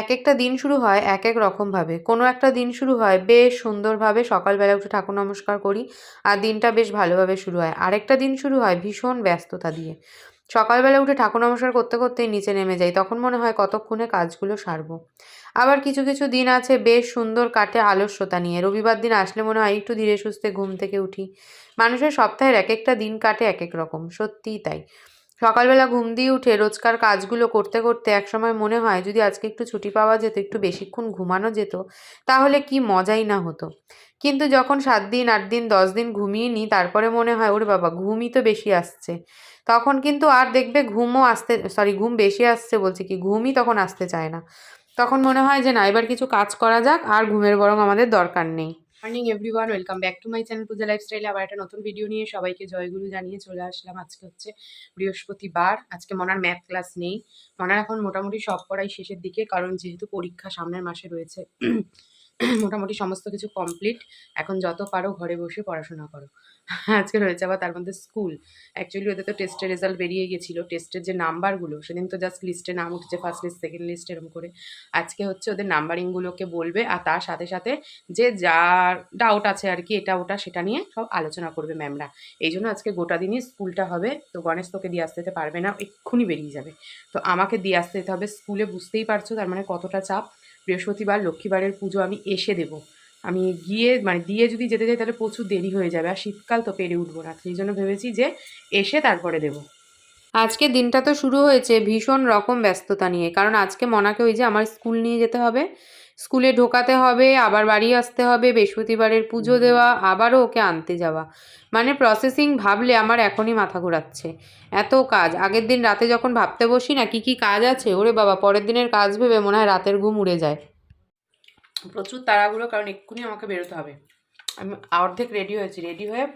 এক একটা দিন শুরু হয় এক এক রকমভাবে। কোনো একটা দিন শুরু হয়, বেশ সুন্দরভাবে সকালবেলা উঠে ঠাকুর নমস্কার করি আর দিনটা বেশ ভালোভাবে শুরু হয়। আরেকটা দিন শুরু হয় ভীষণ ব্যস্ততা দিয়ে। সকালবেলা উঠে ঠাকুর নমস্কার করতে করতেই নিচে নেমে যাই, তখন মনে হয় কতক্ষণে কাজগুলো সারবো। আবার কিছু কিছু দিন আছে বেশ সুন্দর কাটে আলস্যতা নিয়ে। রবিবার দিন আসলে মনে হয় একটু ধীরে সুস্থে ঘুম থেকে উঠি। মানুষের সপ্তাহের এক একটা দিন কাটে এক এক রকম, সত্যিই তাই। সকালবেলা ঘুম দিয়ে উঠে রোজকার কাজগুলো করতে করতে একসময় মনে হয় যদি আজকে একটু ছুটি পাওয়া যেত, একটু বেশিক্ষণ ঘুমানো যেত, তাহলে কি মজাই না হতো। কিন্তু যখন সাত দিন, আট দিন, দশ দিন ঘুমিয়ে নিই তারপরে মনে হয়, ওরে বাবা, ঘুমই তো বেশি আসছে। তখন কিন্তু আর দেখবে ঘুমও আসতে, সরি, ঘুম বেশি আসছে বলছে কি, ঘুমই তখন আসতে চায় না। তখন মনে হয় যে, না, এবার কিছু কাজ করা যাক, আর ঘুমের বরং আমাদের দরকার নেই। Morning everyone, welcome back to my channel Puja লাইফস্টাইলে আবার একটা নতুন ভিডিও নিয়ে সবাইকে জয়গুরু জানিয়ে চলে আসলাম। আজকে হচ্ছে বৃহস্পতিবার, আজকে মনার ম্যাথ ক্লাস নেই। মনার এখন মোটামুটি সব পড়াই শেষের দিকে, কারণ যেহেতু পরীক্ষা সামনের মাসে রয়েছে মোটামুটি সমস্ত কিছু কমপ্লিট এখন যত পারো ঘরে বসে পড়াশোনা করো। আজকে রয়েছে আবার তার মধ্যে স্কুল অ্যাকচুয়ালি ওদের তো টেস্টের রেজাল্ট বেরিয়ে গেছিল। টেস্টের যে নাম্বারগুলো সেদিন তো জাস্ট লিস্টে নাম উঠছে ফার্স্ট লিস্ট সেকেন্ড লিস্ট এরকম করে। আজকে হচ্ছে ওদের নাম্বারিংগুলোকে বলবে আর তার সাথে সাথে যে যার ডাউট আছে আর কি, এটা ওটা সেটা নিয়ে সব আলোচনা করবে ম্যামরা এই জন্য আজকে গোটা দিনই স্কুলটা হবে। তো গণেশ তোকে দিয়ে আসতে পারবে না, এক্ষুনি বেরিয়ে যাবে। তো আমাকে দিয়ে আসতে হবে। স্কুলে বুঝতেই পারছ তার মানে কতটা চাপ। বৃহস্পতিবার, লক্ষ্মীবারের পুজো আমি এসে দেবো। আমি গিয়ে মানে দিয়ে যদি যেতে যাই তাহলে প্রচুর দেরি হয়ে যাবে, আর শীতকাল তো পেরে উঠবো না। সেই জন্য ভেবেছি যে এসে তারপরে দেবো। আজকে দিনটা তো শুরু হয়েছে ভীষণ রকম ব্যস্ততা নিয়ে, কারণ আজকে মনাকে ওই যে আমার স্কুল নিয়ে যেতে হবে। স্কুলে ঢোকাতে হবে আবার বাড়ি আসতে হবে বৃহস্পতিবারের পুজো দেওয়া আবারও ওকে আনতে যাওয়া। মানে প্রসেসিং ভাবলে আমার এখনই মাথা ঘোরাচ্ছে। এত কাজ। আগের দিন রাতে যখন ভাবতে বসি না কি কি কাজ আছে? ওরে বাবা পরের দিনের কাজ ভেবে মনে হয় রাতের ঘুম উড়ে যায়। প্রচুর তাড়াগুলো কারণ এক্ষুনি আমাকে বেরোতে হবে। আমি অর্ধেক রেডি হয়েছি। রেডি হয়ে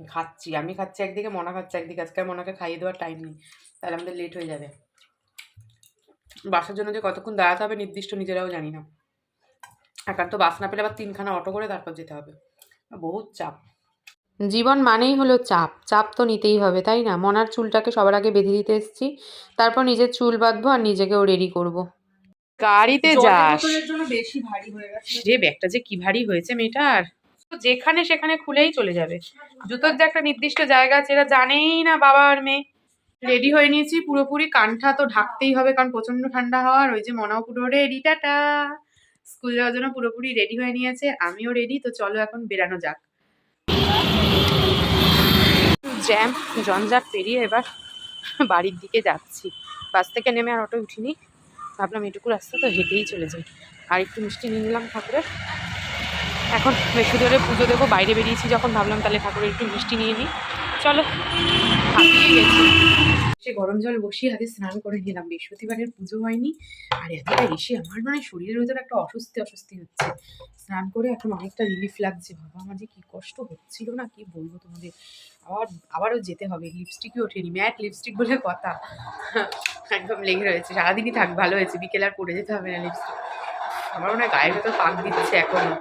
খাচ্ছি। আমি খাচ্ছি একদিকে মনা খাচ্ছে একদিকে। আজকে মনাকে খাইয়ে দেওয়ার টাইম নেই। তাহলে আমাদের লেট হয়ে যাবে। বাসার জন্য যে কতক্ষণ দাঁড়াতে হবে নির্দিষ্ট নিজেরাও জানি না। একার তো বাস না পেলে আবার তিনখানা অটো করে তারপর যেতে হবে। বহুত চাপ। জীবন মানেই হলো চাপ। চাপ তো নিতেই হবে তাই না? মনার চুলটাকে সবার আগে বেঁধে দিতে এসেছি তারপর নিজের চুল বাঁধবো আর নিজেকেও রেডি করব। গাড়িতে যাস। জন্য বেশি ভারী হয়ে গেছে। রে ব্যাগটা যে কি ভারী হয়েছে মেয়েটার। যেখানে সেখানে খুলেই চলে যাবে। জুতোর যে একটা নির্দিষ্ট জায়গা আছে এরা জানেই না বাবা আর মেয়ে। রেডি হয়ে নিয়েছি, পুরোপুরি কানটা তো ঢাকতেই হবে কারণ প্রচণ্ড ঠান্ডা হওয়ার, ওই যে মনাও পুরো রেডি টাটা। স্কুল যাওয়ার জন্য পুরোপুরি রেডি হয়ে নিয়েছে, আমিও রেডি তো চলো এখন বেরানো যাক। জ্যাম জঞ্জাট পেরিয়ে এবার বাড়ির দিকে যাচ্ছি। বাস থেকে নেমে আর অটো উঠিনি, ভাবলাম এটুকু রাস্তা তো হেঁটেই চলে যাই। আর একটু মিষ্টি নিয়ে নিলাম ঠাকুরের। এখন বেশি ধরে পুজো দেবো, বাইরে বেরিয়েছি যখন, ভাবলাম তাহলে ঠাকুরের একটু মিষ্টি নিয়ে নিই। চলো গেছি। সে গরম জল বসিয়ে আগে স্নান করে নিলাম। বৃহস্পতিবারের পুজো হয়নি। আর এতটা এসে আমার মানে শরীরের ভিতরে একটা অস্বস্তি অস্বস্তি হচ্ছে। স্নান করে এখন অনেকটা রিলিফ লাগছে। বাবা, আমার যে কী কষ্ট হচ্ছিল না, কি বলব তোমাদের? আবার, আবারও যেতে হবে। লিপস্টিকই ওঠেনি। ম্যাট লিপস্টিক বলে কথা। একদম লেগে রয়েছে। সারাদিনই থাক, ভালো হয়েছে। বিকেল আর পরে যেতে হবে না লিপস্টিক আমার মনে হয় গায়ের ভেতর পাক দিচ্ছে এখনও।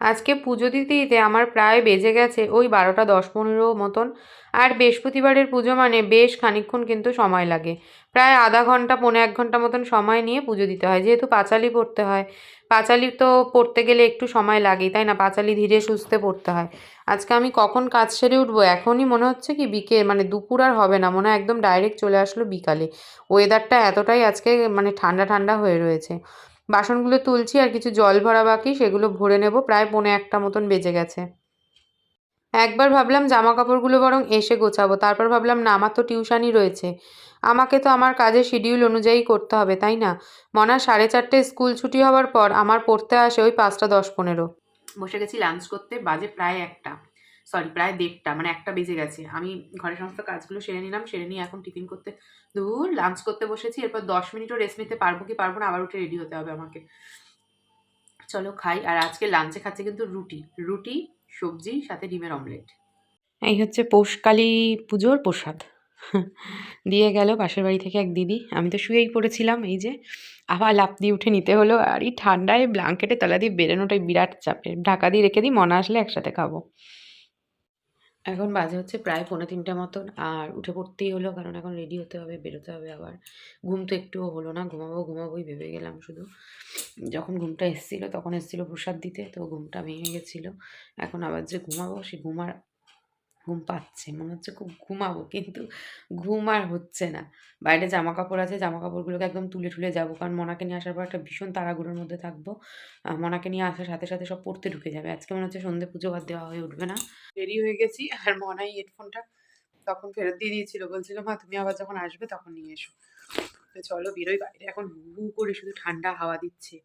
আজকে পুজো দিতে দিতে আমার প্রায় বেজে গেছে, ওই বারোটা দশ পনেরো মতন। আর বৃহস্পতিবারের পুজো মানে বেশ খানিকক্ষণ কিন্তু সময় লাগে। প্রায় আধা ঘণ্টা, পৌনে এক ঘণ্টা মতন সময় নিয়ে পুজো দিতে হয়। যেহেতু পাঁচালি পড়তে হয়, পাঁচালি তো পড়তে গেলে একটু সময় লাগেই, তাই না? পাঁচালি ধীরে সুস্থে পড়তে হয়। আজকে আমি কখন কাজ সেরে উঠবো? এখনই মনে হচ্ছে কি বিকেল মানে দুপুর আর হবে না, মনে হয় একদম ডাইরেক্ট চলে আসলো বিকালে। ওয়েদারটা এতটাই আজকে মানে ঠান্ডা ঠান্ডা হয়ে রয়েছে। বাসনগুলো তুলছি আর কিছু জল ভরা বাকি, সেগুলো ভরে নেব, প্রায় পৌনে একটা মতন বেজে গেছে। একবার ভাবলাম জামা কাপড়গুলো বরং এসে গোছাবো, তারপর ভাবলাম না, আমার তো টিউশনই রয়েছে। আমাকে তো আমার কাজের শিডিউল অনুযায়ী করতে হবে, তাই না? মনা সাড়ে চারটে স্কুল ছুটি হওয়ার পর আমার পড়তে আসে ওই পাঁচটা দশ পনেরো। বসে গেছি লাঞ্চ করতে, বাজে প্রায় একটা। সরি, প্রায় দেড়টা মানে একটা বেজে গেছে। আমি ঘরের সমস্ত কাজগুলো সেরে নিলাম, সেরে নিয়ে এখন টিফিন করতে দূর, লাঞ্চ করতে বসেছি, এরপর দশ মিনিটও রেস্ট নিতে পারব কি পারব না, আবার উঠে রেডি হতে হবে আমাকে। চলো খাই, আর আজকে লাঞ্চে খাচ্ছে কিন্তু রুটি রুটি, সবজি, সাথে ডিমের অমলেট এই হচ্ছে পৌষকালী পুজোর প্রসাদ। দিয়ে গেল পাশের বাড়ি থেকে এক দিদি, আমি তো শুয়েই পড়েছিলাম এই যে, আবার লাফ দিয়ে উঠে নিতে হলো, আর এই ঠান্ডায় ব্ল্যাঙ্কেটে তলা দিয়ে বেরোনোটাই বিরাট চাপের, ঢাকা দিয়ে রেখে দিই, মনে আসলে একসাথে খাব। এখন বাজে হচ্ছে প্রায় পৌনে তিনটা মতন। আর উঠে পড়তেই হলো, কারণ এখন রেডি হতে হবে, বেরোতে হবে আবার। ঘুম তো একটুও হলো না, ঘুমাবো, ঘুমাবোই ভেবে গেলাম শুধু। যখন ঘুমটা এসেছিল, তখন এসেছিল প্রসাদ দিতে, তো ঘুমটা ভেঙে গেছিল। এখন আবার যে ঘুমাবো সে ঘুমার ঘুম পাচ্ছে, মনে হচ্ছে খুব ঘুমাবো, কিন্তু ঘুম আর হচ্ছে না। বাইরে জামা কাপড় আছে জামা কাপড়গুলোকে একদম তুলে ঠুলে যাব, কারণ মনাকে নিয়ে আসার পর একটা ভীষণ তাড়াগুড়োর মধ্যে থাকব। মনাকে নিয়ে আসার সাথে সাথে সব পড়তে ঢুকে যাবে। আজকে মনে হচ্ছে সন্ধে পুজো আর দেওয়া হয়ে উঠবে না। দেরি হয়ে গেছি, আর মনাই হেডফোনটা তখন ফেরত দিয়ে দিয়েছিল। বলছিল, মা, তুমি আবার যখন আসবে তখন নিয়ে এসো। চলো বেরোই, বাইরে এখন হু করে শুধু ঠান্ডা হাওয়া দিচ্ছে।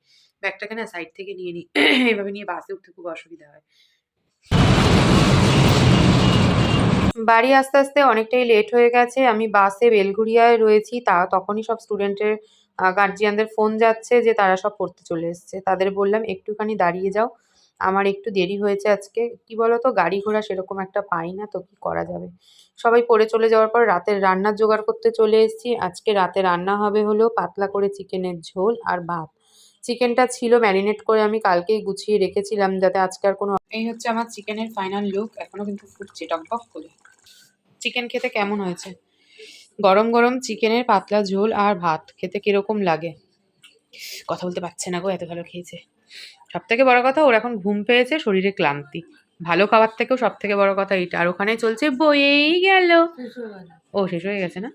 ব্যাগটাকে না সাইড থেকে নিয়ে নিই এইভাবে নিয়ে বাসে উঠতে খুব অসুবিধা হয়। বাড়ি আস্তে আস্তে অনেকটাই লেট হয়ে গেছে। আমি বাসে বেলঘুরিয়ায় রয়েছি। তা তখনই সব স্টুডেন্টের গার্জিয়ানদের ফোন যাচ্ছে যে তারা সব পড়তে চলে এসছে। তাদের বললাম, একটুখানি দাঁড়িয়ে যাও। আমার একটু দেরি হয়েছে আজকে। কি বলতো, গাড়ি ঘোড়া সেরকম একটা পাই না, তো কি করা যাবে? সবাই পড়ে চলে যাওয়ার পর রাতের রান্নার জোগাড় করতে চলে এসেছি। আজকে রাতে রান্না হবে হলো পাতলা করে চিকেনের ঝোল আর ভাত। চিকেনটা ছিল ম্যারিনেট করে আমি কালকেই গুছিয়ে রেখেছিলাম যাতে আজকে আর কোনো এই হচ্ছে আমার চিকেনের ফাইনাল লুক এখনও কিন্তু ফুটছে টকবক করে। চিকেন খেতে কেমন হয়েছে? গরম গরম চিকেনের পাতলা ঝোল আর ভাত খেতে কীরকম লাগে? কথা বলতে পারছে না গো এত ভালো খেয়েছে। সব থেকে বড় কথা ওর এখন ঘুম পেয়েছে শরীরে ক্লান্তি। ভালো খাবার থেকেও সব থেকে বড় কথা এটা আর ওখানে চলছে বয়েই গেল। ও শেষ হয়ে গেছে না?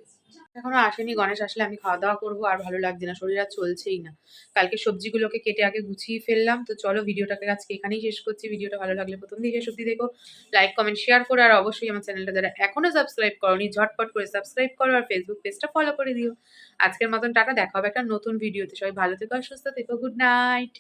এখনও আসেনি, গণেশ আসলে আমি খাওয়া দাওয়া করব, আর ভালো লাগছে না, শরীর আর চলছেই না। কালকে সবজিগুলোকে কেটে আগে গুছিয়ে ফেললাম, তো চলো ভিডিওটাকে আজকে এখানেই শেষ করছি, ভিডিওটা ভালো লাগলে প্রথম দিকে সত্যি দেখো লাইক কমেন্ট শেয়ার করো, আর অবশ্যই আমার চ্যানেলটা যারা এখনও সাবস্ক্রাইব করনি, ঝটপট করে সাবস্ক্রাইব করো, আর ফেসবুক পেজটা ফলো করে দিও। আজকের মতন টাটা, দেখা হবে একটা নতুন ভিডিওতে সবাই ভালো থেকো আর সুস্থ থেকো গুড নাইট